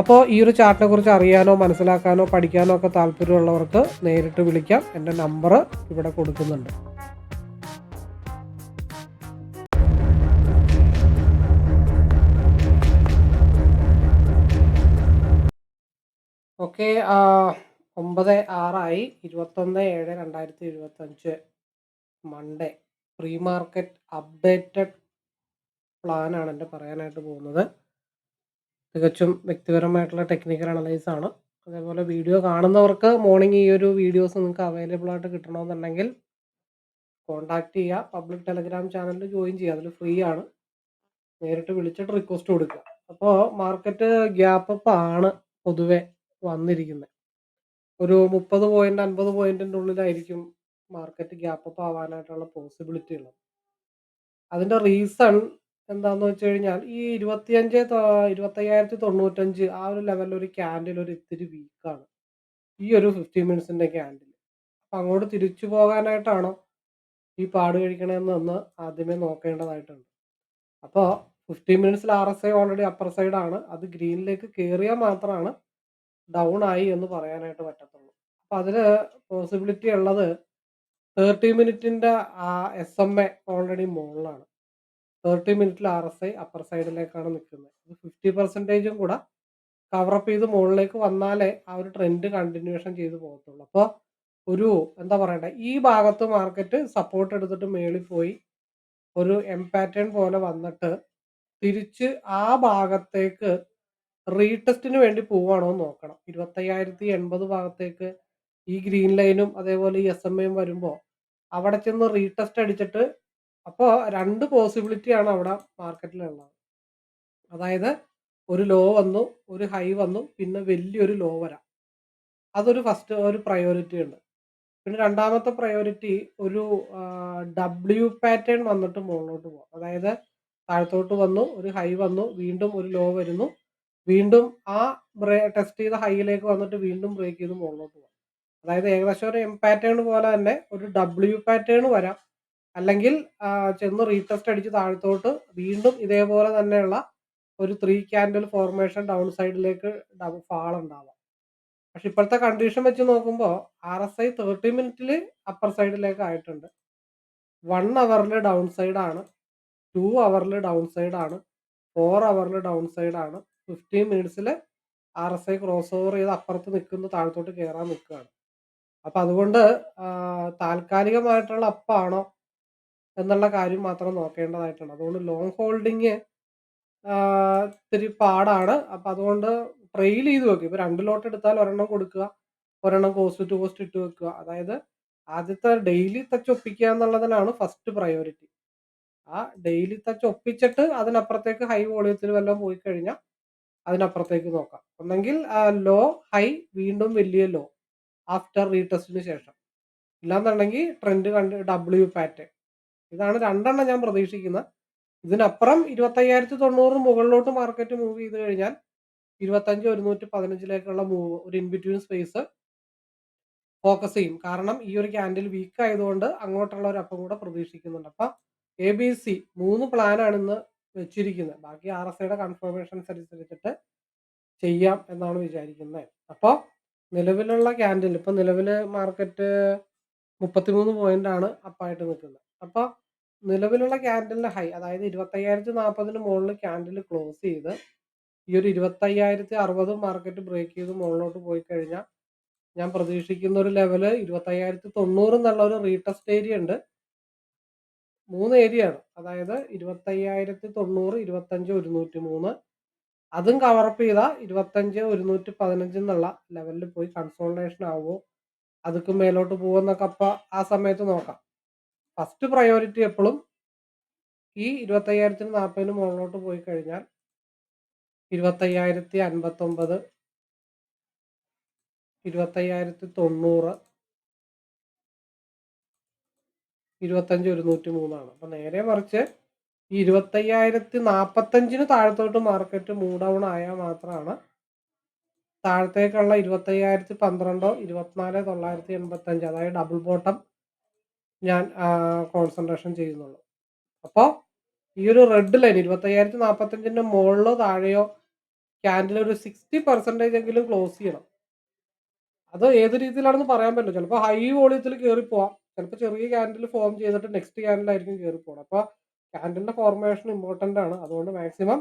അപ്പോൾ ഈ ഒരു ചാർട്ടിനെ കുറിച്ച് അറിയാനോ മനസ്സിലാക്കാനോ പഠിക്കാനോ ഒക്കെ താല്പര്യമുള്ളവർക്ക് നേരിട്ട് വിളിക്കാം. എന്റെ നമ്പർ ഇവിടെ കൊടുക്കുന്നുണ്ട്. ഓക്കെ ഒമ്പത് ആറായി. ഇരുപത്തൊന്ന് ഏഴ് രണ്ടായിരത്തി ഇരുപത്തഞ്ച് മൺഡേ. പ്രീ മാർക്കറ്റ് അപ്ഡേറ്റഡ് പ്ലാനാണ് എന്റെ പറയാനായിട്ട് പോകുന്നത്. തികച്ചും വ്യക്തിപരമായിട്ടുള്ള ടെക്നിക്കൽ അനലൈസ് ആണ്. അതേപോലെ വീഡിയോ കാണുന്നവർക്ക് മോർണിംഗ് ഈ ഒരു വീഡിയോസ് നിങ്ങൾക്ക് അവൈലബിൾ ആയിട്ട് കിട്ടണമെന്നുണ്ടെങ്കിൽ കോൺടാക്ട് ചെയ്യുക പബ്ലിക് ടെലഗ്രാം ചാനലിൽ ജോയിൻ ചെയ്യുക അതിൽ ഫ്രീ ആണ്. നേരിട്ട് വിളിച്ചിട്ട് റിക്വസ്റ്റ് കൊടുക്കുക. അപ്പോൾ മാർക്കറ്റ് ഗ്യാപ്പ് അപ്പ് ആണ് പൊതുവെ വന്നിരിക്കുന്നത് ഒരു മുപ്പത് പോയിന്റ് അൻപത് പോയിന്റിന്റെ ഉള്ളിലായിരിക്കും മാർക്കറ്റ് ഗ്യാപ്പ് അപ്പ് ആവാനായിട്ടുള്ള പോസിബിലിറ്റി ഉള്ളത്. അതിന്റെ റീസൺ എന്താന്ന് വെച്ച് കഴിഞ്ഞാൽ ഈ ഇരുപത്തിയഞ്ച് ഇരുപത്തയ്യായിരത്തി തൊണ്ണൂറ്റഞ്ച് ആ ഒരു ലെവലിൽ ഒരു ക്യാൻഡിൽ ഒരു ഇത്തിരി വീക്കാണ് ഈ ഒരു ഫിഫ്റ്റി മിനിറ്റ്സിന്റെ ക്യാൻഡിൽ അപ്പൊ അങ്ങോട്ട് തിരിച്ചു പോകാനായിട്ടാണോ ഈ പാട് കഴിക്കണമെന്ന് ഒന്ന് ആദ്യമേ നോക്കേണ്ടതായിട്ടുണ്ട്. അപ്പോൾ fifty മിനിറ്റ്സിൽ R S I already upper side ആണ്. അത് ഗ്രീനിലേക്ക് കയറിയാൽ മാത്രമാണ് ഡൗൺ ആയി എന്ന് പറയാനായിട്ട് പറ്റത്തുള്ളൂ. അപ്പം അതിൽ പോസിബിലിറ്റി ഉള്ളത് തേർട്ടി മിനിറ്റിന്റെ ആ എസ് എം എ ഓൾറെഡി മുകളിലാണ്. തേർട്ടി മിനിറ്റിൽ ആർ എസ് ഐ അപ്പർ സൈഡിലേക്കാണ് നിൽക്കുന്നത്. ഇത് ഫിഫ്റ്റി പെർസെന്റേജും കൂടെ കവറപ്പ് ചെയ്ത് മുകളിലേക്ക് വന്നാലേ ആ ഒരു ട്രെൻഡ് കണ്ടിന്യൂഷൻ ചെയ്ത് പോകത്തുള്ളൂ. അപ്പോൾ ഒരു എന്താ പറയണ്ടേ ഈ ഭാഗത്ത് മാർക്കറ്റ് സപ്പോർട്ട് എടുത്തിട്ട് മേളിൽ പോയി ഒരു എം പാറ്റേൺ പോലെ വന്നിട്ട് തിരിച്ച് ആ ഭാഗത്തേക്ക് റീടെസ്റ്റിന് വേണ്ടി പോവാണോ എന്ന് നോക്കണം. ഇരുപത്തയ്യായിരത്തി എൺപത് ഭാഗത്തേക്ക് ഈ ഗ്രീൻ ലൈനും അതേപോലെ ഈ എസ് എം എയും വരുമ്പോൾ അവിടെ ചെന്ന് റീടെസ്റ്റ് അടിച്ചിട്ട് അപ്പോൾ രണ്ട് പോസിബിലിറ്റി ആണ് അവിടെ മാർക്കറ്റിലുള്ളത് അതായത് ഒരു ലോ വന്നു ഒരു ഹൈ വന്നു പിന്നെ വലിയൊരു ലോ വരാം. അതൊരു ഫസ്റ്റ് ഒരു പ്രയോറിറ്റി ഉണ്ട്. പിന്നെ രണ്ടാമത്തെ പ്രയോറിറ്റി ഒരു ഡബ്ല്യു പാറ്റേൺ വന്നിട്ട് മുകളിലോട്ട് പോകും അതായത് താഴത്തോട്ട് വന്നു ഒരു ഹൈ വന്നു വീണ്ടും ഒരു ലോ വരുന്നു. വീണ്ടും ആ ടെസ്റ്റ് ചെയ്ത ഹൈയിലേക്ക് വന്നിട്ട് വീണ്ടും ബ്രേക്ക് ചെയ്ത് മുകളിലോട്ട് പോകും അതായത് ഏകദേശം ഒരു എം പാറ്റേൺ പോലെ തന്നെ ഒരു ഡബ്ല്യു പാറ്റേൺ വരാം. അല്ലെങ്കിൽ ചെന്ന് റീടെസ്റ്റ് അടിച്ച് താഴത്തോട്ട് വീണ്ടും ഇതേപോലെ തന്നെയുള്ള ഒരു ത്രീ ക്യാൻഡിൽ ഫോർമേഷൻ ഡൗൺ സൈഡിലേക്ക് ഫാൾ ഉണ്ടാവാം. പക്ഷെ ഇപ്പോഴത്തെ കണ്ടീഷൻ വെച്ച് നോക്കുമ്പോൾ ആർ എസ് ഐ തേർട്ടി മിനിറ്റിൽ അപ്പർ സൈഡിലേക്ക് ആയിട്ടുണ്ട്. വൺ അവറിൽ ഡൗൺ സൈഡ് ആണ് ടു അവറിൽ ഡൗൺ സൈഡ് ആണ് ഫോർ അവറിൽ ഡൗൺ സൈഡ് ആണ് fifteen മിനിറ്റ്സിൽ R S I cross over ചെയ്ത് അപ്പുറത്ത് നിൽക്കുന്നു താഴത്തോട്ട് കയറാൻ നിൽക്കുകയാണ്. അപ്പം അതുകൊണ്ട് താൽക്കാലികമായിട്ടുള്ള അപ്പാണോ എന്നുള്ള കാര്യം മാത്രം നോക്കേണ്ടതായിട്ടുണ്ട്. അതുകൊണ്ട് ലോങ് ഹോൾഡിങ് ഇത്തിരി പാടാണ്. അപ്പം അതുകൊണ്ട് ട്രെയിൽ ചെയ്ത് വെക്കുക ഇപ്പോൾ രണ്ട് ലോട്ട് എടുത്താൽ ഒരെണ്ണം കൊടുക്കുക ഒരെണ്ണം കോസ്റ്റ് ടു കോസ്റ്റ് ഇട്ട് വെക്കുക. അതായത് ആദ്യത്തെ ഡെയിലി തച്ച് ഒപ്പിക്കുക എന്നുള്ളതിനാണ് ഫസ്റ്റ് പ്രയോറിറ്റി ആ ഡെയിലി തച്ച് ഒപ്പിച്ചിട്ട് അതിനപ്പുറത്തേക്ക് ഹൈ വോളിയത്തിൽ വല്ലതും പോയി കഴിഞ്ഞാൽ അതിനപ്പുറത്തേക്ക് നോക്കാം. ഒന്നെങ്കിൽ ലോ ഹൈ വീണ്ടും വലിയ ലോ ആഫ്റ്റർ റീടെസ്റ്റിന് ശേഷം. ഇല്ലാന്നുണ്ടെങ്കിൽ ട്രെൻഡ് കണ്ട് ഡബ്ല്യു പാറ്റേൺ ഇതാണ് രണ്ടെണ്ണം ഞാൻ പ്രതീക്ഷിക്കുന്നത്. ഇതിനപ്പുറം ഇരുപത്തയ്യായിരത്തി തൊണ്ണൂറ് മുകളിലോട്ട് മാർക്കറ്റ് മൂവ് ചെയ്ത് കഴിഞ്ഞാൽ ഇരുപത്തഞ്ച് ഒരുന്നൂറ്റി പതിനഞ്ചിലേക്കുള്ള മൂവ് ഒരു ഇൻബിറ്റ്വീൻ സ്പേസ് ഫോക്കസ് ചെയ്യും. കാരണം ഈ ഒരു ക്യാൻഡിൽ വീക്ക് ആയതുകൊണ്ട് അങ്ങോട്ടുള്ള ഒരു അപ്പം കൂടെ പ്രതീക്ഷിക്കുന്നുണ്ട്. അപ്പം എ ബി സി മൂന്ന് പ്ലാനാണ് ഇന്ന് വെച്ചിരിക്കുന്നത്. ബാക്കി ആർ എസ് ഐയുടെ കൺഫർമേഷൻസ് അനുസരിച്ചിട്ട് ചെയ്യാം എന്നാണ് വിചാരിക്കുന്നത്. അപ്പോൾ നിലവിലുള്ള ക്യാൻഡിൽ ഇപ്പം നിലവിൽ മാർക്കറ്റ് മുപ്പത്തിമൂന്ന് പോയിന്റ് ആണ് അപ്പായിട്ട് നിൽക്കുന്നത്. അപ്പോൾ നിലവിലുള്ള ക്യാൻഡലിന്റെ ഹൈ അതായത് ഇരുപത്തയ്യായിരത്തി നാൽപ്പതിന് മുകളിൽ ക്യാൻഡിൽ ക്ലോസ് ചെയ്ത് ഈ ഒരു ഇരുപത്തയ്യായിരത്തി അറുപത് മാർക്കറ്റ് ബ്രേക്ക് ചെയ്ത് മുകളിലോട്ട് പോയി കഴിഞ്ഞാൽ ഞാൻ പ്രതീക്ഷിക്കുന്ന ഒരു ലെവൽ ഇരുപത്തയ്യായിരത്തി തൊണ്ണൂറ് എന്നുള്ള ഒരു റീടെസ്റ്റ് ഏരിയ ഉണ്ട്. മൂന്ന് ഏരിയ ആണ്. അതായത് ഇരുപത്തയ്യായിരത്തി തൊണ്ണൂറ് ഇരുപത്തഞ്ച് ഒരുന്നൂറ്റി മൂന്ന് അതും കവറപ്പ് ചെയ്ത ഇരുപത്തഞ്ച് ഒരുന്നൂറ്റി പതിനഞ്ച് എന്നുള്ള ലെവലിൽ പോയി കൺസോൾട്ടേഷൻ ആവുമോ അതൊക്കെ മേലോട്ട് പോകുമെന്നൊക്കെ അപ്പം ആ സമയത്ത് നോക്കാം. ഫസ്റ്റ് പ്രയോറിറ്റി എപ്പോഴും ഈ ഇരുപത്തയ്യായിരത്തിന് നാൽപ്പതിന് മുകളിലോട്ട് പോയി കഴിഞ്ഞാൽ ഇരുപത്തയ്യായിരത്തി അൻപത്തൊമ്പത് ഇരുപത്തയ്യായിരത്തി തൊണ്ണൂറ് ഇരുപത്തഞ്ച് ഒരുന്നൂറ്റി മൂന്നാണ് അപ്പം നേരെ മറിച്ച് ഈ ഇരുപത്തയ്യായിരത്തി നാൽപ്പത്തഞ്ചിന് താഴത്തോട്ട് മാർക്കറ്റ് മൂവ് ഡൗൺ ആയാൽ മാത്രമാണ് താഴത്തേക്കുള്ള ഇരുപത്തയ്യായിരത്തി പന്ത്രണ്ടോ ഇരുപത്തിനാല് തൊള്ളായിരത്തി എൺപത്തഞ്ച് അതായത് ഡബിൾ ബോട്ടം ഞാൻ കോൺസെൻട്രേഷൻ ചെയ്യുന്നുള്ളൂ. അപ്പോൾ ഈ ഒരു റെഡ് ലൈൻ ഇരുപത്തയ്യായിരത്തി നാൽപ്പത്തഞ്ചിന്റെ മുകളിലോ താഴെയോ ക്യാൻഡിൽ ഒരു സിക്സ്റ്റി പെർസെന്റേജ് എങ്കിലും ക്ലോസ് ചെയ്യണം. അത് ഏത് രീതിയിലാണെന്ന് പറയാൻ പറ്റില്ല. ചിലപ്പോൾ ഹൈ വോളിയത്തിൽ കയറി പോവാം. ചിലപ്പോൾ ചെറിയ ക്യാൻഡിൽ ഫോം ചെയ്തിട്ട് നെക്സ്റ്റ് ക്യാൻഡിലായിരിക്കും കയറി പോകണം അപ്പോൾ ക്യാൻഡിലിന്റെ ഫോർമേഷൻ ഇമ്പോർട്ടന്റ് ആണ്. അതുകൊണ്ട് മാക്സിമം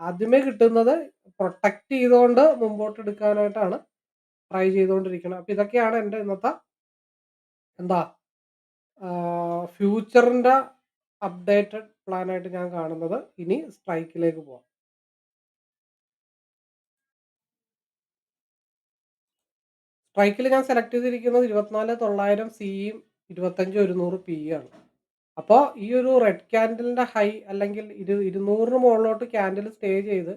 ആദ്യമേ കിട്ടുന്നത് പ്രൊട്ടക്റ്റ് ചെയ്തുകൊണ്ട് മുമ്പോട്ട് എടുക്കാനായിട്ടാണ് ട്രൈ ചെയ്തുകൊണ്ടിരിക്കുന്നത് അപ്പം ഇതൊക്കെയാണ് എന്റെ ഇന്നത്തെ എന്താ ഫ്യൂച്ചറിന്റെ അപ്ഡേറ്റഡ് പ്ലാനായിട്ട് ഞാൻ കാണുന്നത് ഇനി സ്ട്രൈക്കിലേക്ക് പോവാം. സ്ട്രൈക്കിൽ ഞാൻ സെലക്ട് ചെയ്തിരിക്കുന്നത് ഇരുപത്തിനാല് തൊള്ളായിരം സിയും ഇരുപത്തഞ്ച് ഒരുന്നൂറ് പി ആണ്. അപ്പോൾ ഈ ഒരു റെഡ് ക്യാൻഡലിന്റെ ഹൈ അല്ലെങ്കിൽ ഇരു ഇരുന്നൂറിന് മുകളിലോട്ട് ക്യാൻഡിൽ സ്റ്റേ ചെയ്ത്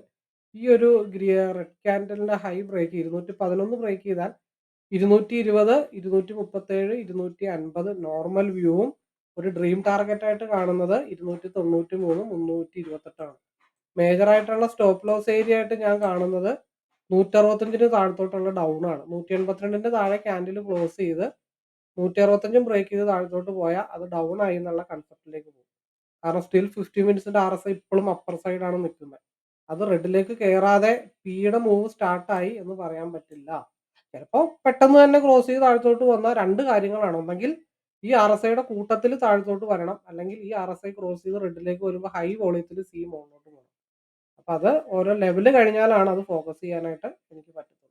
ഈ ഒരു റെഡ് ക്യാൻഡലിന്റെ ഹൈ ബ്രേക്ക് ഇരുന്നൂറ്റി പതിനൊന്ന് ബ്രേക്ക് ചെയ്താൽ ഇരുന്നൂറ്റി ഇരുപത് ഇരുന്നൂറ്റി മുപ്പത്തേഴ് ഇരുന്നൂറ്റി അൻപത് നോർമൽ വ്യൂവും ഒരു ഡ്രീം ടാർഗറ്റ് ആയിട്ട് കാണുന്നത് ഇരുന്നൂറ്റി തൊണ്ണൂറ്റി മൂന്ന് മുന്നൂറ്റി ഇരുപത്തെട്ടാണ് മേജറായിട്ടുള്ള സ്റ്റോപ്പ് ലോസ് ഏരിയ ആയിട്ട് ഞാൻ കാണുന്നത് നൂറ്ററുപത്തഞ്ചിന് താഴത്തോട്ടുള്ള ഡൗൺ ആണ്. നൂറ്റി എൺപത്തിരണ്ടിന്റെ താഴെ ക്യാൻഡിൽ ക്ലോസ് ചെയ്ത് നൂറ്റി അറുപത്തഞ്ചും ബ്രേക്ക് ചെയ്ത് താഴത്തോട്ട് പോയാൽ അത് ഡൗൺ ആയി എന്നുള്ള കൺസെപ്റ്റിലേക്ക് പോകും. കാരണം സ്റ്റിൽ ഫിഫ്റ്റി മിനിറ്റ്സിന്റെ ആർ എസ് ഇപ്പോഴും അപ്പർ സൈഡാണ് നിൽക്കുന്നത്. അത് റെഡിലേക്ക് കയറാതെ പിയുടെ മൂവ് സ്റ്റാർട്ടായി എന്ന് പറയാൻ പറ്റില്ല. ചിലപ്പോൾ പെട്ടെന്ന് തന്നെ ക്രോസ് ചെയ്ത് താഴത്തോട്ട് വന്ന രണ്ട് കാര്യങ്ങളാണ്. ഒന്നെങ്കിൽ ഈ ആർ എസ് ഐയുടെ കൂട്ടത്തിൽ താഴത്തോട്ട് വരണം. അല്ലെങ്കിൽ ഈ ആർ എസ് ഐ ക്രോസ് ചെയ്ത് റെഡിലേക്ക് വരുമ്പോൾ ഹൈ വോളിയത്തിൽ സി മുകളിലോട്ട് പോകണം. അപ്പം അത് ഓരോ ലെവൽ കഴിഞ്ഞാലാണ് അത് ഫോക്കസ് ചെയ്യാനായിട്ട് എനിക്ക് പറ്റത്തുള്ളൂ.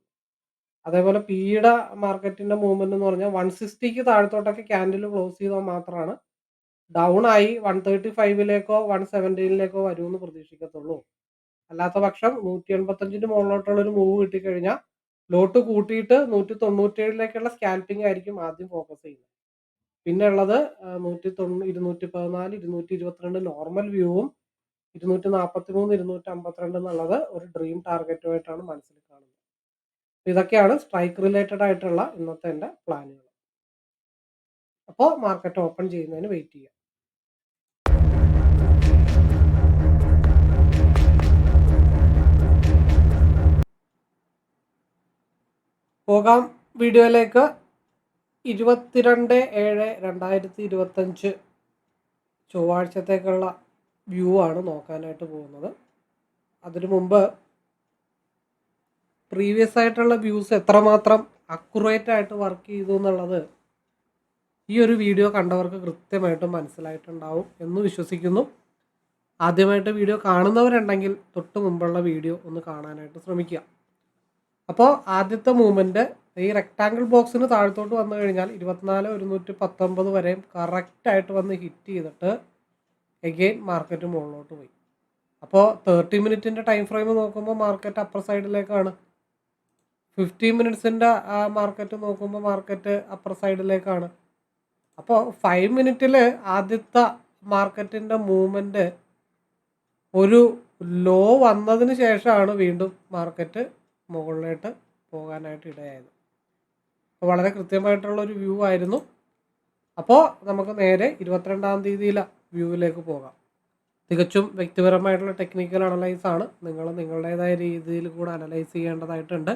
അതേപോലെ പിയുടെ മാർക്കറ്റിന്റെ മൂവ്മെന്റ് എന്ന് പറഞ്ഞാൽ വൺ സിക്സ്റ്റിക്ക് താഴത്തോട്ടൊക്കെ ക്യാൻഡിൽ ക്ലോസ് ചെയ്താൽ മാത്രമാണ് ഡൗൺ ആയി വൺ തേർട്ടി ഫൈവിലേക്കോ വൺ സെവന്റീനിലേക്കോ വരുമെന്ന് പ്രതീക്ഷിക്കത്തുള്ളൂ. അല്ലാത്ത പക്ഷം നൂറ്റി എൺപത്തഞ്ചിന് മുകളിലോട്ടുള്ള ഒരു മൂവ് കിട്ടിക്കഴിഞ്ഞാൽ ലോട്ട് കൂട്ടിയിട്ട് നൂറ്റി തൊണ്ണൂറ്റേഴിലേക്കുള്ള സ്കാൽപ്പിംഗ് ആയിരിക്കും ആദ്യം ഫോക്കസ് ചെയ്യുന്നത്. പിന്നെ ഉള്ളത് നൂറ്റി തൊണ്ണൂ ഇരുന്നൂറ്റി പതിനാല് ഇരുന്നൂറ്റി ഇരുപത്തിരണ്ട് നോർമൽ വ്യൂവും ഇരുന്നൂറ്റി നാൽപ്പത്തി മൂന്ന് ഇരുന്നൂറ്റി അമ്പത്തിരണ്ട് എന്നുള്ളത് ഒരു ഡ്രീം ടാർഗറ്റുമായിട്ടാണ് മനസ്സിൽ കാണുന്നത്. ഇതൊക്കെയാണ് സ്ട്രൈക്ക് റിലേറ്റഡ് ആയിട്ടുള്ള ഇന്നത്തെ എന്റെ പ്ലാനുകൾ അപ്പോൾ മാർക്കറ്റ് ഓപ്പൺ ചെയ്യുന്നതിന് വെയിറ്റ് ചെയ്യാം പോകാം വീഡിയോയിലേക്ക്. ഇരുപത്തിരണ്ട് ഏഴ് രണ്ടായിരത്തി ഇരുപത്തഞ്ച് ചൊവ്വാഴ്ചത്തേക്കുള്ള വ്യൂ ആണ് നോക്കാനായിട്ട് പോകുന്നത്. അതിനു മുമ്പ് പ്രീവിയസ് ആയിട്ടുള്ള വ്യൂസ് എത്രമാത്രം അക്കുറേറ്റ് ആയിട്ട് വർക്ക് ചെയ്തു എന്നുള്ളത് ഈ ഒരു വീഡിയോ കണ്ടവർക്ക് കൃത്യമായിട്ടും മനസ്സിലായിട്ടുണ്ടാവും എന്ന് വിശ്വസിക്കുന്നു. ആദ്യമായിട്ട് വീഡിയോ കാണുന്നവരുണ്ടെങ്കിൽ തൊട്ട് മുമ്പുള്ള വീഡിയോ ഒന്ന് കാണാനായിട്ട് ശ്രമിക്കുക. അപ്പോൾ ആദ്യത്തെ മൂവ്മെന്റ് ഈ റെക്റ്റാങ്കിൾ ബോക്സിന് താഴത്തോട്ട് വന്നു കഴിഞ്ഞാൽ ഇരുപത്തിനാല് ഒരുന്നൂറ്റി പത്തൊമ്പത് വരെയും കറക്റ്റായിട്ട് വന്ന് ഹിറ്റ് ചെയ്തിട്ട് എഗെയിൻ മാർക്കറ്റ് മുകളിലോട്ട് പോയി. അപ്പോൾ തേർട്ടി മിനിറ്റിന്റെ ടൈം ഫ്രെയിം നോക്കുമ്പോൾ മാർക്കറ്റ് അപ്പർ സൈഡിലേക്കാണ് ഫിഫ്റ്റീൻ മിനിറ്റ്സിന്റെ മാർക്കറ്റ് നോക്കുമ്പോൾ മാർക്കറ്റ് അപ്പർ സൈഡിലേക്കാണ് അപ്പോൾ ഫൈവ് മിനിറ്റിൽ ആദ്യത്തെ മാർക്കറ്റിന്റെ മൂവ്മെന്റ് ഒരു ലോ വന്നതിന് ശേഷമാണ് വീണ്ടും മാർക്കറ്റ് മുകളിലോട്ട് പോകാനായിട്ട് ഇടയായത്. അപ്പോൾ വളരെ കൃത്യമായിട്ടുള്ള ഒരു വ്യൂ ആയിരുന്നു. അപ്പോൾ നമുക്ക് നേരെ ഇരുപത്തിരണ്ടാം തീയതിയിലെ വ്യൂവിലേക്ക് പോകാം. തികച്ചും വ്യക്തിപരമായിട്ടുള്ള ടെക്നിക്കൽ അനലൈസ് ആണ്. നിങ്ങൾ നിങ്ങളുടേതായ രീതിയിൽ കൂടെ അനലൈസ് ചെയ്യേണ്ടതായിട്ടുണ്ട്.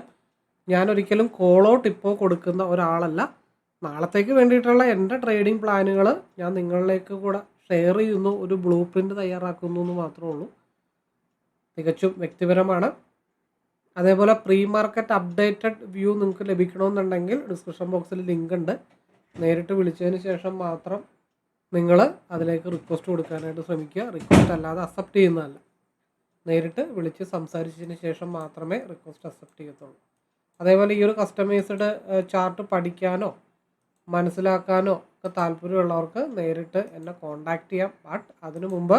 ഞാൻ ഒരിക്കലും കോളോ ടിപ്പോ കൊടുക്കുന്ന ഒരാളല്ല. നാളത്തേക്ക് വേണ്ടിയിട്ടുള്ള എന്റെ ട്രേഡിംഗ് പ്ലാനുകൾ ഞാൻ നിങ്ങളിലേക്ക് കൂടെ ഷെയർ ചെയ്യുന്നു. ഒരു ബ്ലൂ പ്രിന്റ് തയ്യാറാക്കുന്നു എന്ന് മാത്രമേ ഉള്ളൂ. തികച്ചും വ്യക്തിപരമാണ്. അതേപോലെ പ്രീ മാർക്കറ്റ് അപ്ഡേറ്റഡ് വ്യൂ നിങ്ങൾക്ക് ലഭിക്കണമെന്നുണ്ടെങ്കിൽ ഡിസ്ക്രിപ്ഷൻ ബോക്സിൽ ലിങ്ക് ഉണ്ട് നേരിട്ട് വിളിച്ചതിന് ശേഷം മാത്രം നിങ്ങൾ അതിലേക്ക് റിക്വസ്റ്റ് കൊടുക്കാനായിട്ട് ശ്രമിക്കുക. റിക്വസ്റ്റ് അല്ലാതെ അക്സെപ്റ്റ് ചെയ്യുന്നതല്ല. നേരിട്ട് വിളിച്ച് സംസാരിച്ചതിന് ശേഷം മാത്രമേ റിക്വസ്റ്റ് അക്സെപ്റ്റ് ചെയ്യത്തുള്ളൂ. അതേപോലെ ഈ ഒരു കസ്റ്റമൈസ്ഡ് ചാർട്ട് പഠിക്കാനോ മനസ്സിലാക്കാനോ ഒക്കെ താല്പര്യമുള്ളവർക്ക് നേരിട്ട് എന്നെ കോണ്ടാക്ട് ചെയ്യാം. ബട്ട് അതിനു മുമ്പ്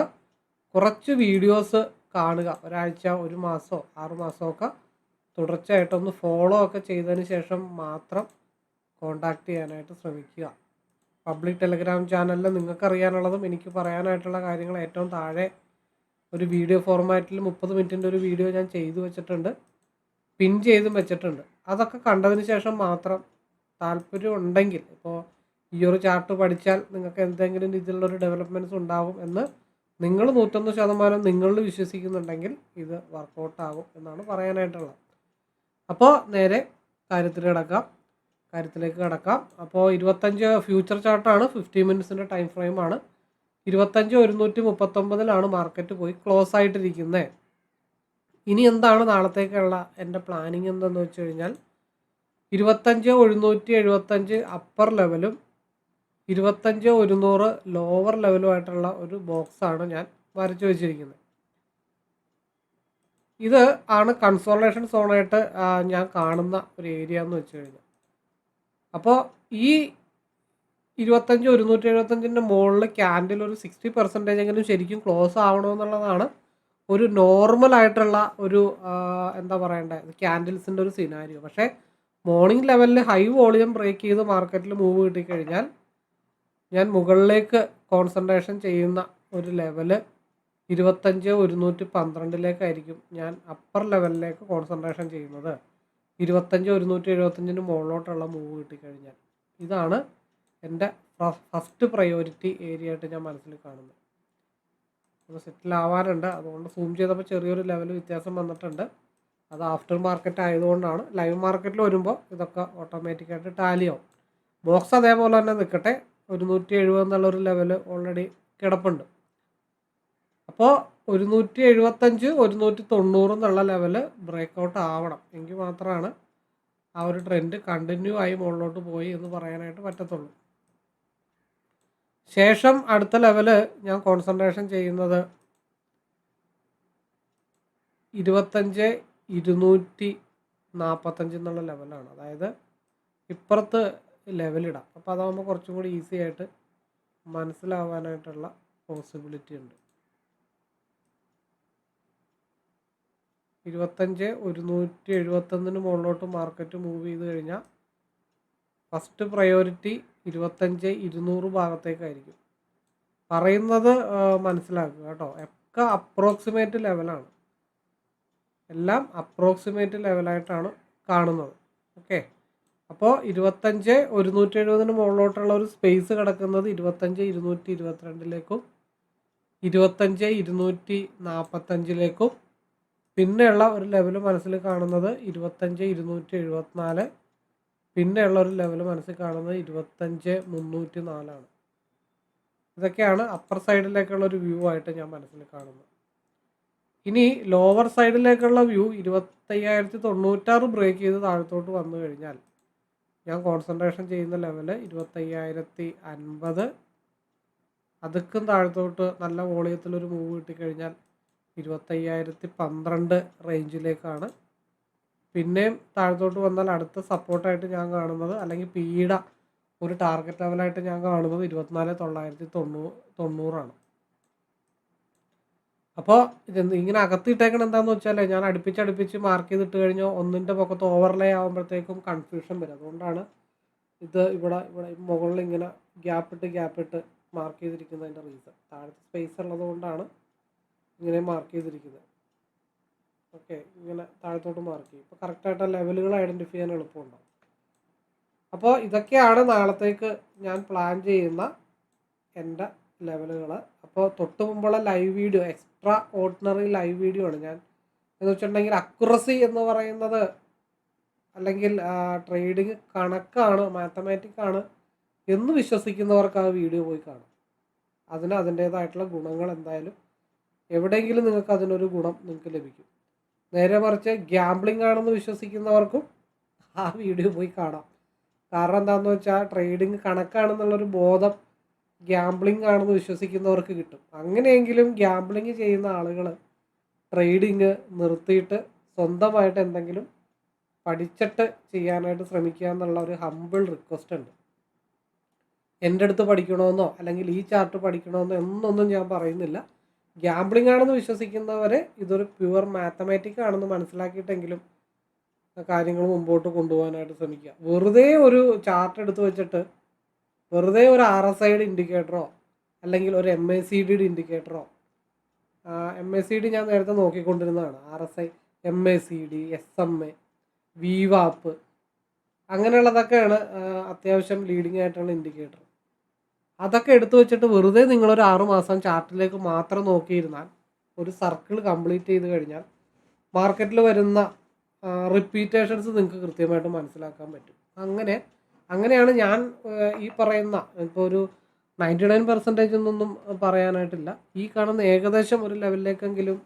കുറച്ച് വീഡിയോസ് കാണുക. ഒരാഴ്ച ഒരു മാസമോ ആറ് മാസമോ ഒക്കെ തുടർച്ചയായിട്ടൊന്ന് ഫോളോ ഒക്കെ ചെയ്തതിന് ശേഷം മാത്രം കോണ്ടാക്ട് ചെയ്യാനായിട്ട് ശ്രമിക്കുക. പബ്ലിക് ടെലിഗ്രാം ചാനലിൽ നിങ്ങൾക്ക് അറിയാനുള്ളതും എനിക്ക് പറയാനായിട്ടുള്ള കാര്യങ്ങൾ ഏറ്റവും താഴെ ഒരു വീഡിയോ ഫോർമാറ്റിൽ മുപ്പത് മിനിറ്റിന്റെ ഒരു വീഡിയോ ഞാൻ ചെയ്തു വെച്ചിട്ടുണ്ട്. പിൻ ചെയ്തും വെച്ചിട്ടുണ്ട്. അതൊക്കെ കണ്ടതിന് ശേഷം മാത്രം താല്പര്യം ഉണ്ടെങ്കിൽ ഇപ്പോൾ ഈ ഒരു ചാർട്ട് പഠിച്ചാൽ നിങ്ങൾക്ക് എന്തെങ്കിലും രീതിയിലുള്ളൊരു ഡെവലപ്മെന്റ്സ് ഉണ്ടാവും എന്ന് നിങ്ങൾ നൂറ്റൊന്ന് ശതമാനം നിങ്ങളിൽ വിശ്വസിക്കുന്നുണ്ടെങ്കിൽ ഇത് വർക്കൗട്ടാകും എന്നാണ് പറയാനായിട്ടുള്ളത്. അപ്പോൾ നേരെ കാര്യത്തിൽ കിടക്കാം. കാര്യത്തിലേക്ക് കിടക്കാം. അപ്പോൾ ഇരുപത്തഞ്ച് ഫ്യൂച്ചർ ചാർട്ടാണ് ഫിഫ്റ്റി മിനിറ്റ്സിന്റെ ടൈം ഫ്രെയിമാണ് ഇരുപത്തഞ്ച് ഒരുന്നൂറ്റി മുപ്പത്തൊമ്പതിലാണ് മാർക്കറ്റ് പോയി ക്ലോസ് ആയിട്ടിരിക്കുന്നത് ഇനി എന്താണ് നാളത്തേക്കുള്ള എന്റെ പ്ലാനിങ് എന്തെന്ന് വെച്ച് കഴിഞ്ഞാൽ ഇരുപത്തഞ്ച് ഒരുന്നൂറ്റി എഴുപത്തഞ്ച് അപ്പർ ലെവലും ഇരുപത്തഞ്ച് ഒരുന്നൂറ് ലോവർ ലെവലുമായിട്ടുള്ള ഒരു ബോക്സാണ് ഞാൻ വരച്ചു വെച്ചിരിക്കുന്നത് ഇത് ആണ് കൺസോളേഷൻ സോണായിട്ട് ഞാൻ കാണുന്ന ഒരു ഏരിയ എന്ന് വെച്ച് കഴിഞ്ഞാൽ അപ്പോൾ ഈ ഇരുപത്തഞ്ച് ഒരുന്നൂറ്റി എഴുപത്തഞ്ചിന്റെ മുകളിൽ ക്യാൻഡിൽ ഒരു സിക്സ്റ്റി പെർസെന്റേജ് എങ്കിലും ശരിക്കും ക്ലോസ് ആവണമെന്നുള്ളതാണ് ഒരു നോർമൽ ആയിട്ടുള്ള ഒരു എന്താ പറയണ്ടേ ക്യാൻഡിൽസിന്റെ ഒരു സിനാരിയോ പക്ഷേ മോർണിംഗ് ലെവലിൽ ഹൈ വോളിയം ബ്രേക്ക് ചെയ്ത് മാർക്കറ്റിൽ മൂവ് കിട്ടിക്കഴിഞ്ഞാൽ ഞാൻ മുകളിലേക്ക് കോൺസെൻട്രേഷൻ ചെയ്യുന്ന ഒരു ലെവൽ ഇരുപത്തഞ്ച് ഒരുന്നൂറ്റി പന്ത്രണ്ടിലേക്കായിരിക്കും ഞാൻ അപ്പർ ലെവലിലേക്ക് കോൺസെൻട്രേഷൻ ചെയ്യുന്നത്. ഇരുപത്തഞ്ച് ഒരുന്നൂറ്റി എഴുപത്തഞ്ചിന് മുകളിലോട്ടുള്ള മൂവ് കിട്ടിക്കഴിഞ്ഞാൽ ഇതാണ് എന്റെ ഫസ്റ്റ് പ്രയോറിറ്റി ഏരിയ ആയിട്ട് ഞാൻ മനസ്സിൽ കാണുന്നത്. അപ്പോൾ സെറ്റിൽ ആവാനുണ്ട്. അതുകൊണ്ട് സൂം ചെയ്തപ്പോൾ ചെറിയൊരു ലെവൽ വ്യത്യാസം വന്നിട്ടുണ്ട്. അത് ആഫ്റ്റർ മാർക്കറ്റ് ആയതുകൊണ്ടാണ്. ലൈവ് മാർക്കറ്റിൽ വരുമ്പോൾ ഇതൊക്കെ ഓട്ടോമാറ്റിക്കായിട്ട് ടാലിയാവും ബോക്സ് അതേപോലെ തന്നെ നിൽക്കട്ടെ. ഒരുന്നൂറ്റി എഴുപത് എന്നുള്ളൊരു ലെവൽ ഓൾറെഡി കിടപ്പുണ്ട്. അപ്പോൾ ഒരുന്നൂറ്റി എഴുപത്തഞ്ച് ഒരുന്നൂറ്റി തൊണ്ണൂറ് എന്നുള്ള ലെവൽ ബ്രേക്ക് ഔട്ട് ആവണം. എങ്കിൽ മാത്രമാണ് ആ ഒരു ട്രെൻഡ് കണ്ടിന്യൂ ആയി മുകളിലോട്ട് പോയി എന്ന് പറയാനായിട്ട് പറ്റത്തുള്ളൂ. ശേഷം അടുത്ത ലെവൽ ഞാൻ കോൺസെൻട്രേഷൻ ചെയ്യുന്നത് ഇരുപത്തഞ്ച് ഇരുന്നൂറ്റി നാൽപ്പത്തഞ്ച് എന്നുള്ള ലെവലാണ്. അതായത് ഇപ്പുറത്ത് ലെവലിടാം അപ്പോൾ അതാകുമ്പോൾ കുറച്ചും കൂടി ഈസി ആയിട്ട് മനസ്സിലാവാനായിട്ടുള്ള പോസിബിലിറ്റി ഉണ്ട്. ഇരുപത്തഞ്ച് ഒരുന്നൂറ്റി എഴുപത്തൊന്നിന് മുകളിലോട്ട് മാർക്കറ്റ് മൂവ് ചെയ്ത് കഴിഞ്ഞാൽ ഫസ്റ്റ് പ്രയോറിറ്റി ഇരുപത്തഞ്ച് ഇരുന്നൂറ് ഭാഗത്തേക്കായിരിക്കും. പറയുന്നത് മനസ്സിലാക്കുക കേട്ടോ. ഒക്കെ അപ്രോക്സിമേറ്റ് ലെവലാണ് എല്ലാം അപ്രോക്സിമേറ്റ് ലെവലായിട്ടാണ് കാണുന്നത്. ഓക്കെ അപ്പോൾ ഇരുപത്തഞ്ച് ഒരുന്നൂറ്റി എഴുപതിന് മുകളിലോട്ടുള്ള ഒരു സ്പേസ് കിടക്കുന്നത് ഇരുപത്തഞ്ച് ഇരുന്നൂറ്റി ഇരുപത്തിരണ്ടിലേക്കും ഇരുപത്തഞ്ച് ഇരുന്നൂറ്റി നാൽപ്പത്തഞ്ചിലേക്കും പിന്നെയുള്ള ഒരു ലെവൽ മനസ്സിൽ കാണുന്നത് ഇരുപത്തഞ്ച് ഇരുന്നൂറ്റി എഴുപത്തിനാല്. പിന്നെയുള്ള ഒരു ലെവൽ മനസ്സിൽ കാണുന്നത് ഇരുപത്തഞ്ച് മുന്നൂറ്റി നാലാണ്. ഇതൊക്കെയാണ് അപ്പർ സൈഡിലേക്കുള്ള ഒരു വ്യൂ ആയിട്ട് ഞാൻ മനസ്സിൽ കാണുന്നത്. ഇനി ലോവർ സൈഡിലേക്കുള്ള വ്യൂ ഇരുപത്തയ്യായിരത്തി തൊണ്ണൂറ്റാറ് ബ്രേക്ക് ചെയ്ത് താഴത്തോട്ട് വന്നു കഴിഞ്ഞാൽ ഞാൻ കോൺസെൻട്രേഷൻ ചെയ്യുന്ന ലെവൽ ഇരുപത്തയ്യായിരത്തി അൻപത്. അതുക്കും താഴത്തോട്ട് നല്ല വോളിയത്തിലൊരു മൂവ് കിട്ടിക്കഴിഞ്ഞാൽ ഇരുപത്തയ്യായിരത്തി പന്ത്രണ്ട് റേഞ്ചിലേക്കാണ്. പിന്നെയും താഴത്തോട്ട് വന്നാൽ അടുത്ത സപ്പോർട്ടായിട്ട് ഞാൻ കാണുന്നത് അല്ലെങ്കിൽ പീഡ ഒരു ടാർഗറ്റ് ലെവലായിട്ട് ഞാൻ കാണുന്നത് ഇരുപത്തിനാല് തൊള്ളായിരത്തി തൊണ്ണൂ തൊണ്ണൂറാണ്. അപ്പോൾ ഇത് ഇങ്ങനെ അകത്തിട്ടേക്കണം എന്താണെന്ന് വെച്ചാൽ ഞാൻ അടുപ്പിച്ച് അടുപ്പിച്ച് മാർക്ക് ചെയ്തിട്ട് കഴിഞ്ഞാൽ ഒന്നിന്റെ പൊക്കത്ത് ഓവർലേ ആകുമ്പോഴത്തേക്കും കൺഫ്യൂഷൻ വരും. അതുകൊണ്ടാണ് ഇത് ഇവിടെ ഇവിടെ മുകളിൽ ഇങ്ങനെ ഗ്യാപ്പിട്ട് ഗ്യാപ്പിട്ട് മാർക്ക് ചെയ്തിരിക്കുന്നതിന്റെ റീസൺ താഴത്തെ സ്പേസ് ഉള്ളത് കൊണ്ടാണ് ഇങ്ങനെ മാർക്ക് ചെയ്തിരിക്കുന്നത് ഓക്കെ ഇങ്ങനെ താഴത്തോട്ട് മാർക്ക് ചെയ്യും. ഇപ്പോൾ കറക്റ്റായിട്ട് ലെവലുകൾ ഐഡന്റിഫൈ ചെയ്യാൻ എളുപ്പമുണ്ടാവും അപ്പോൾ ഇതൊക്കെയാണ് നാളത്തേക്ക് ഞാൻ പ്ലാൻ ചെയ്യുന്ന എന്റെ ലെവലുകൾ അപ്പോൾ തൊട്ട് മുമ്പുള്ള live video extraordinary live video ആണ് ഞാൻ. എന്ന് വെച്ചിട്ടുണ്ടെങ്കിൽ അക്യുറസി എന്ന് പറയുന്നത് അല്ലെങ്കിൽ ട്രേഡിങ് കണക്കാണ് മാത്തമാറ്റിക് ആണ് എന്ന് വിശ്വസിക്കുന്നവർക്ക് ആ വീഡിയോ പോയി കാണും. അതിന് അതിന്റേതായിട്ടുള്ള ഗുണങ്ങൾ എന്തായാലും എവിടെയെങ്കിലും നിങ്ങൾക്ക് അതിനൊരു ഗുണം നിങ്ങൾക്ക് ലഭിക്കും. നേരെ മറിച്ച് ഗ്യാംബ്ലിംഗ് ആണെന്ന് വിശ്വസിക്കുന്നവർക്കും ആ വീഡിയോ പോയി കാണാം. കാരണം എന്താണെന്ന് വെച്ചാൽ ട്രേഡിങ് കണക്കാണെന്നുള്ളൊരു ബോധം ഗ്യാംബ്ലിംഗ് ആണെന്ന് വിശ്വസിക്കുന്നവർക്ക് കിട്ടും. അങ്ങനെയെങ്കിലും ഗ്യാംബ്ലിംഗ് ചെയ്യുന്ന ആളുകൾ ട്രേഡിങ് നിർത്തിയിട്ട് സ്വന്തമായിട്ട് എന്തെങ്കിലും പഠിച്ചിട്ട് ചെയ്യാനായിട്ട് ശ്രമിക്കുക എന്നുള്ള ഒരു ഹമ്പിൾ റിക്വസ്റ്റ് ഉണ്ട്. എന്റെ അടുത്ത് പഠിക്കണമെന്നോ അല്ലെങ്കിൽ ഈ ചാർട്ട് പഠിക്കണമെന്നോ എന്നൊന്നും ഞാൻ പറയുന്നില്ല. ഗ്യാമ്പിളിംഗ് ആണെന്ന് വിശ്വസിക്കുന്നവരെ ഇതൊരു പ്യുവർ മാത്തമാറ്റിക് ആണെന്ന് മനസ്സിലാക്കിയിട്ടെങ്കിലും കാര്യങ്ങൾ മുമ്പോട്ട് കൊണ്ടുപോകാനായിട്ട് ശ്രമിക്കുക. വെറുതെ ഒരു ചാർട്ട് എടുത്ത് വെച്ചിട്ട് വെറുതെ ഒരു ആർ എസ് ഐയുടെ ഇൻഡിക്കേറ്ററോ അല്ലെങ്കിൽ ഒരു എം എ സി ഡിയുടെ ഇൻഡിക്കേറ്ററോ എം എ സി ഡി ഞാൻ നേരത്തെ നോക്കിക്കൊണ്ടിരുന്നതാണ്. R S I M A C D S M A V വാപ്പ് അങ്ങനെയുള്ളതൊക്കെയാണ് അത്യാവശ്യം ലീഡിങ് ആയിട്ടുള്ള ഇൻഡിക്കേറ്റർ അതൊക്കെ എടുത്തു വെച്ചിട്ട് വെറുതെ നിങ്ങളൊരു ആറുമാസം ചാർട്ടിലേക്ക് മാത്രം നോക്കിയിരുന്നാൽ ഒരു സർക്കിൾ കംപ്ലീറ്റ് ചെയ്ത് കഴിഞ്ഞാൽ മാർക്കറ്റിൽ വരുന്ന റിപ്പീറ്റേഷൻസ് നിങ്ങൾക്ക് കൃത്യമായിട്ട് മനസ്സിലാക്കാൻ പറ്റും. അങ്ങനെ അങ്ങനെയാണ് ഞാൻ ഈ പറയുന്ന ഇപ്പോൾ ഒരു നയന്റി നയൻ പെർസെന്റേജ് എന്നൊന്നും പറയാനായിട്ടില്ല. ഈ കാണുന്ന ഏകദേശം ഒരു ലെവലിലേക്കെങ്കിലും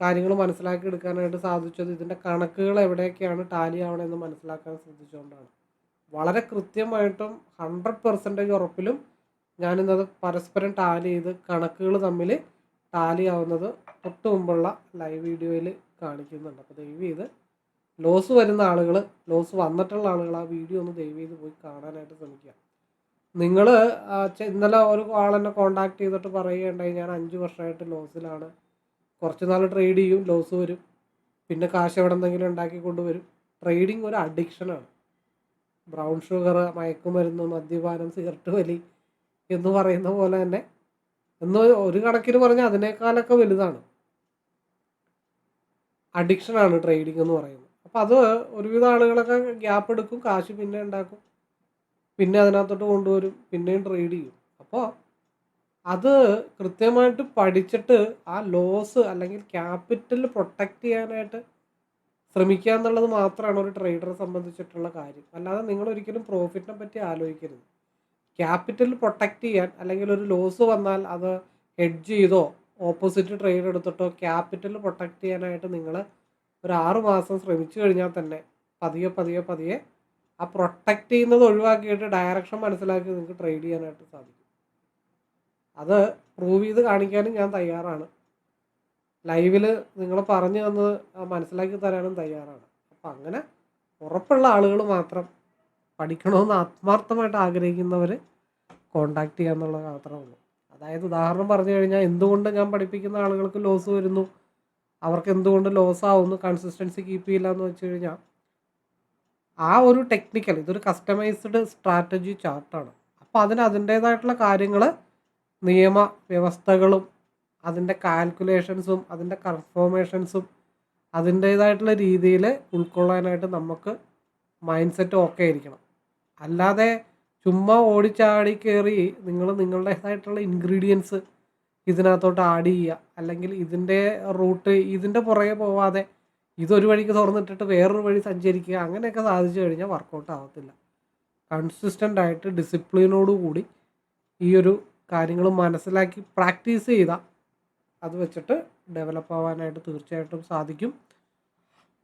കാര്യങ്ങൾ മനസ്സിലാക്കി എടുക്കാനായിട്ട് സാധിച്ചത് ഇതിന്റെ കണക്കുകൾ എവിടെയൊക്കെയാണ് ടാലി ആവണമെന്ന് മനസ്സിലാക്കാൻ ശ്രദ്ധിച്ചുകൊണ്ടാണ് വളരെ കൃത്യമായിട്ടും ഹൺഡ്രഡ് പെർസെന്റേജ് ഉറപ്പിലും ഞാനിന്നത് പരസ്പരം ടാലി ചെയ്ത് കണക്കുകൾ തമ്മിൽ ടാലി ആവുന്നത് തൊട്ട് മുമ്പുള്ള ലൈവ് വീഡിയോയിൽ കാണിക്കുന്നുണ്ട്. അപ്പോൾ ദയവ് ചെയ്ത് ലോസ് വരുന്ന ആളുകൾ ലോസ് വന്നിട്ടുള്ള ആളുകൾ ആ വീഡിയോ ഒന്ന് ദയവ് ചെയ്ത് പോയി കാണാനായിട്ട് ശ്രമിക്കുക. നിങ്ങൾ ഇന്നലെ ഒരു ആളെന്നെ കോണ്ടാക്ട് ചെയ്തിട്ട് പറയുകയുണ്ടായി ഞാൻ അഞ്ച് വർഷമായിട്ട് ലോസിലാണ്. കുറച്ച് നാൾ ട്രേഡ് ചെയ്യും ലോസ് വരും. പിന്നെ കാശ് എവിടെ എന്തെങ്കിലും ഉണ്ടാക്കി കൊണ്ടുവരും. ട്രേഡിങ് ഒരു അഡിക്ഷനാണ് ബ്രൗൺ ഷുഗർ മയക്കുമരുന്ന് മദ്യപാനം സിഗരറ്റ് വലി എന്ന് പറയുന്ന പോലെ തന്നെ. എന്ന് ഒരു കണക്കിന് പറഞ്ഞാൽ അതിനേക്കാളൊക്കെ വലുതാണ്. അഡിക്ഷനാണ് ട്രേഡിംഗ് എന്ന് പറയുന്നത്. അപ്പോൾ അത് ഒരുവിധ ആളുകളൊക്കെ ഗ്യാപ്പ് എടുക്കും കാശ് പിന്നെ ഉണ്ടാക്കും. പിന്നെ അതിനകത്തോട്ട് കൊണ്ടുവരും പിന്നെയും ട്രേഡ് ചെയ്യും. അപ്പോൾ അത് കൃത്യമായിട്ട് പഠിച്ചിട്ട് ആ ലോസ് അല്ലെങ്കിൽ ക്യാപിറ്റൽ പ്രൊട്ടക്റ്റ് ചെയ്യാനായിട്ട് ശ്രമിക്കുക എന്നുള്ളത് മാത്രമാണ് ഒരു ട്രേഡറെ സംബന്ധിച്ചിട്ടുള്ള കാര്യം. അല്ലാതെ നിങ്ങൾ ഒരിക്കലും പ്രോഫിറ്റിനെ പറ്റി ആലോചിക്കരുത്. ക്യാപിറ്റൽ പ്രൊട്ടക്റ്റ് ചെയ്യാൻ അല്ലെങ്കിൽ ഒരു ലോസ് വന്നാൽ അത് ഹെഡ്ജ് ചെയ്തോ ഓപ്പോസിറ്റ് ട്രേഡ് എടുത്തിട്ടോ ക്യാപിറ്റൽ പ്രൊട്ടക്റ്റ് ചെയ്യാനായിട്ട് നിങ്ങൾ ഒരു ആറ് മാസം ശ്രമിച്ചു കഴിഞ്ഞാൽ തന്നെ പതിയെ പതിയെ പതിയെ ആ പ്രൊട്ടക്റ്റ് ചെയ്യുന്നത് ഒഴിവാക്കിയിട്ട് ഡയറക്ഷൻ മനസ്സിലാക്കി നിങ്ങൾക്ക് ട്രേഡ് ചെയ്യാനായിട്ട് സാധിക്കും. അത് പ്രൂവ് ചെയ്ത് കാണിക്കാനും ഞാൻ തയ്യാറാണ്. ലൈവിൽ നിങ്ങൾ പറഞ്ഞു തന്ന് മനസ്സിലാക്കി തരാനും തയ്യാറാണ്. അപ്പം അങ്ങനെ ഉറപ്പുള്ള ആളുകൾ മാത്രം പഠിക്കണമെന്ന് ആത്മാർത്ഥമായിട്ട് ആഗ്രഹിക്കുന്നവർ കോണ്ടാക്ട് ചെയ്യുക എന്നുള്ളത് മാത്രമേ ഉള്ളൂ അതായത് ഉദാഹരണം പറഞ്ഞു കഴിഞ്ഞാൽ എന്തുകൊണ്ട് ഞാൻ പഠിപ്പിക്കുന്ന ആളുകൾക്ക് ലോസ് വരുന്നു? അവർക്ക് എന്തുകൊണ്ട് ലോസ് ആവുന്നു? കൺസിസ്റ്റൻസി കീപ്പ് ചെയ്യില്ല എന്ന് വെച്ച് കഴിഞ്ഞാൽ ആ ഒരു ടെക്നിക്കൽ ഇതൊരു കസ്റ്റമൈസ്ഡ് സ്ട്രാറ്റജി ചാർട്ടാണ് അപ്പോൾ അതിന് അതിന്റേതായിട്ടുള്ള കാര്യങ്ങൾ നിയമ വ്യവസ്ഥകളും അതിന്റെ കാൽക്കുലേഷൻസും അതിന്റെ കൺഫോമേഷൻസും അതിന്റേതായിട്ടുള്ള രീതിയിൽ ഉൾക്കൊള്ളാനായിട്ട് നമുക്ക് മൈൻഡ് സെറ്റ് ഓക്കെ ആയിരിക്കണം. അല്ലാതെ ചുമ്മാ ഓടിച്ചാടി കയറി നിങ്ങൾ നിങ്ങളുടേതായിട്ടുള്ള ഇൻഗ്രീഡിയൻസ് ഇതിനകത്തോട്ട് ആഡ് ചെയ്യുക. അല്ലെങ്കിൽ ഇതിന്റെ റൂട്ട് ഇതിന്റെ പുറകെ പോവാതെ ഇതൊരു വഴിക്ക് തുറന്നിട്ടിട്ട് വേറൊരു വഴി സഞ്ചരിക്കുക അങ്ങനെയൊക്കെ സാധിച്ചു കഴിഞ്ഞാൽ വർക്കൗട്ട് ആവത്തില്ല. കൺസിസ്റ്റന്റ് ആയിട്ട് ഡിസിപ്ലിനോട് കൂടി ഈ ഒരു കാര്യങ്ങൾ മനസ്സിലാക്കി പ്രാക്ടീസ് ചെയ്താൽ അത് വെച്ചിട്ട് ഡെവലപ്പ് ആവാനായിട്ട് തീർച്ചയായിട്ടും സാധിക്കും.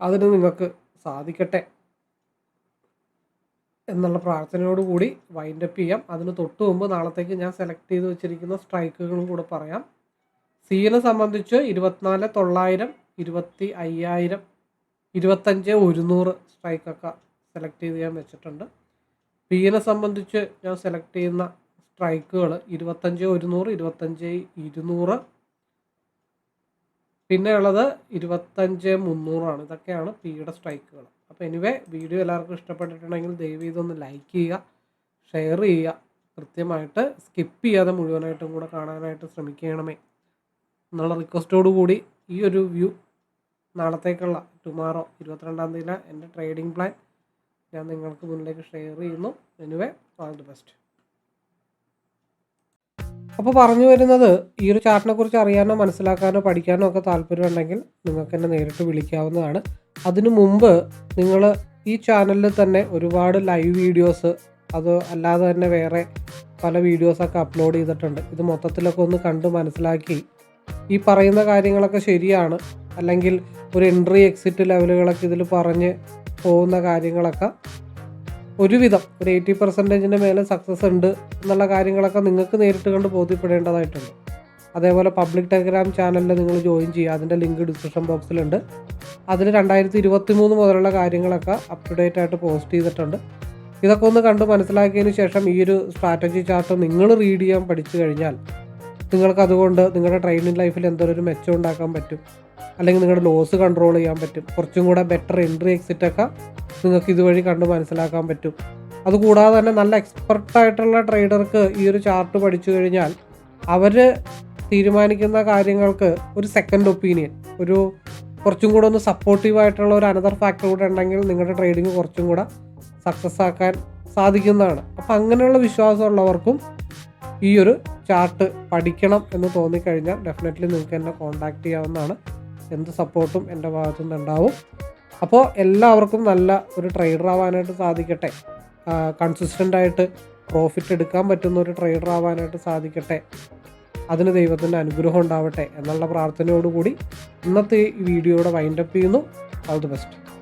അതിന് നിങ്ങൾക്ക് സാധിക്കട്ടെ. എന്നുള്ള പ്രാർത്ഥനയോട് കൂടി വൈൻഡ് അപ്പ് ചെയ്യാം. അതിന് തൊട്ട് മുമ്പ് നാളത്തേക്ക് ഞാൻ സെലക്ട് ചെയ്ത് വെച്ചിരിക്കുന്ന സ്ട്രൈക്കുകളും കൂടെ പറയാം. സീനെ സംബന്ധിച്ച് ഇരുപത്തിനാല് തൊള്ളായിരം ഇരുപത്തി അയ്യായിരം ഇരുപത്തഞ്ച് ഒരുന്നൂറ് സ്ട്രൈക്കൊക്കെ സെലക്ട് ചെയ്ത് ഞാൻ വെച്ചിട്ടുണ്ട്. പീനെ സംബന്ധിച്ച് ഞാൻ സെലക്ട് ചെയ്യുന്ന സ്ട്രൈക്കുകൾ ഇരുപത്തഞ്ച് ഒരുന്നൂറ് ഇരുപത്തഞ്ച് ഇരുന്നൂറ്. പിന്നെ ഉള്ളത് ഇരുപത്തഞ്ച് മുന്നൂറാണ്. ഇതൊക്കെയാണ് പിയുടെ സ്ട്രൈക്കുകൾ അപ്പോൾ എനിവേ വീഡിയോ എല്ലാവർക്കും ഇഷ്ടപ്പെട്ടിട്ടുണ്ടെങ്കിൽ ദയവ് ഇതൊന്ന് ലൈക്ക് ചെയ്യുക ഷെയർ ചെയ്യുക. കൃത്യമായിട്ട് സ്കിപ്പ് ചെയ്യാതെ മുഴുവനായിട്ടും കൂടെ കാണാനായിട്ട് ശ്രമിക്കണമേ. എന്നുള്ള റിക്വസ്റ്റോടു കൂടി ഈ ഒരു വ്യൂ നാളത്തേക്കുള്ള ടുമാറോ ഇരുപത്തിരണ്ടാം തീയതിയിലെ എന്റെ ട്രേഡിംഗ് പ്ലാൻ ഞാൻ നിങ്ങൾക്ക് മുന്നിലേക്ക് ഷെയർ ചെയ്യുന്നു. എനിവേ ഓൾ ദി ബെസ്റ്റ് അപ്പോൾ പറഞ്ഞു വരുന്നത് ഈ ഒരു ചാർട്ടിനെ കുറിച്ച് അറിയാനോ മനസ്സിലാക്കാനോ പഠിക്കാനോ ഒക്കെ താല്പര്യമുണ്ടെങ്കിൽ നിങ്ങൾക്ക് എന്നെ നേരിട്ട് വിളിക്കാവുന്നതാണ്. അതിനു മുമ്പ് നിങ്ങൾ ഈ ചാനലിൽ തന്നെ ഒരുപാട് ലൈവ് വീഡിയോസ് അത് അല്ലാതെ തന്നെ വേറെ പല വീഡിയോസൊക്കെ അപ്ലോഡ് ചെയ്തിട്ടുണ്ട്. ഇത് മൊത്തത്തിലൊക്കെ ഒന്ന് കണ്ട് മനസ്സിലാക്കി. ഈ പറയുന്ന കാര്യങ്ങളൊക്കെ ശരിയാണ്. അല്ലെങ്കിൽ ഒരു എൻട്രി എക്സിറ്റ് ലെവലുകളൊക്കെ ഇതിൽ പറഞ്ഞ് പോകുന്ന കാര്യങ്ങളൊക്കെ ഒരുവിധം. ഒരു എയ്റ്റി പെർസെന്റേജിന്റെ മേലെ സക്സസ് ഉണ്ട് എന്നുള്ള കാര്യങ്ങളൊക്കെ നിങ്ങൾക്ക് നേരിട്ട് കണ്ട് ബോധ്യപ്പെടേണ്ടതായിട്ടുണ്ട്. അതേപോലെ പബ്ലിക് ടെലഗ്രാം ചാനലിൽ നിങ്ങൾ ജോയിൻ ചെയ്യുക. അതിന്റെ ലിങ്ക് ഡിസ്ക്രിപ്ഷൻ ബോക്സിലുണ്ട് അതിൽ രണ്ടായിരത്തി ഇരുപത്തി മൂന്ന് മുതലുള്ള കാര്യങ്ങളൊക്കെ അപ് ടു ഡേറ്റ് ആയിട്ട് പോസ്റ്റ് ചെയ്തിട്ടുണ്ട്. ഇതൊക്കെ ഒന്ന് കണ്ട് മനസ്സിലാക്കിയതിന് ശേഷം ഈ ഒരു സ്ട്രാറ്റജി ചാർട്ട് നിങ്ങൾ റീഡ് ചെയ്യാൻ പഠിച്ചു കഴിഞ്ഞാൽ നിങ്ങൾക്ക് അതുകൊണ്ട് നിങ്ങളുടെ ട്രെയിനിങ് ലൈഫിൽ എന്തൊരു മെച്ചം ഉണ്ടാക്കാൻ പറ്റും. അല്ലെങ്കിൽ നിങ്ങളുടെ ലോസ് കൺട്രോൾ ചെയ്യാൻ പറ്റും. കുറച്ചും കൂടെ ബെറ്റർ എൻട്രി എക്സിറ്റ് ഒക്കെ നിങ്ങൾക്ക് ഇതുവഴി കണ്ട് മനസ്സിലാക്കാൻ പറ്റും. അതുകൂടാതെ തന്നെ നല്ല എക്സ്പെർട്ടായിട്ടുള്ള ട്രേഡർക്ക് ഈ ഒരു ചാർട്ട് പഠിച്ചു കഴിഞ്ഞാൽ അവർ തീരുമാനിക്കുന്ന കാര്യങ്ങൾക്ക് ഒരു സെക്കൻഡ് ഒപ്പീനിയൻ ഒരു കുറച്ചും കൂടെ ഒന്ന് സപ്പോർട്ടീവ് ആയിട്ടുള്ള ഒരു അനദർ ഫാക്ടർ കൂടെ ഉണ്ടെങ്കിൽ നിങ്ങളുടെ ട്രേഡിങ് കുറച്ചും കൂടെ സക്സസ് ആക്കാൻ സാധിക്കുന്നതാണ്. അപ്പം അങ്ങനെയുള്ള വിശ്വാസമുള്ളവർക്കും ഈ ഒരു ചാർട്ട് പഠിക്കണം എന്ന് തോന്നിക്കഴിഞ്ഞാൽ ഡെഫിനറ്റ്ലി നിങ്ങൾക്ക് എന്നെ കോൺടാക്റ്റ് ചെയ്യാവുന്നതാണ്. എന്ത് സപ്പോർട്ടും എന്റെ ഭാഗത്തു നിന്ന് ഉണ്ടാവും അപ്പോൾ എല്ലാവർക്കും നല്ല ഒരു ട്രേഡർ ആവാനായിട്ട് സാധിക്കട്ടെ. കൺസിസ്റ്റന്റ് ആയിട്ട് പ്രോഫിറ്റ് എടുക്കാൻ പറ്റുന്ന ഒരു ട്രേഡർ ആവാനായിട്ട് സാധിക്കട്ടെ. അതിന് ദൈവത്തിന്റെ അനുഗ്രഹം ഉണ്ടാവട്ടെ എന്നുള്ള പ്രാർത്ഥനയോടുകൂടി ഇന്നത്തെ ഈ വീഡിയോയുടെ വൈൻഡപ്പ് ചെയ്യുന്നു. All the best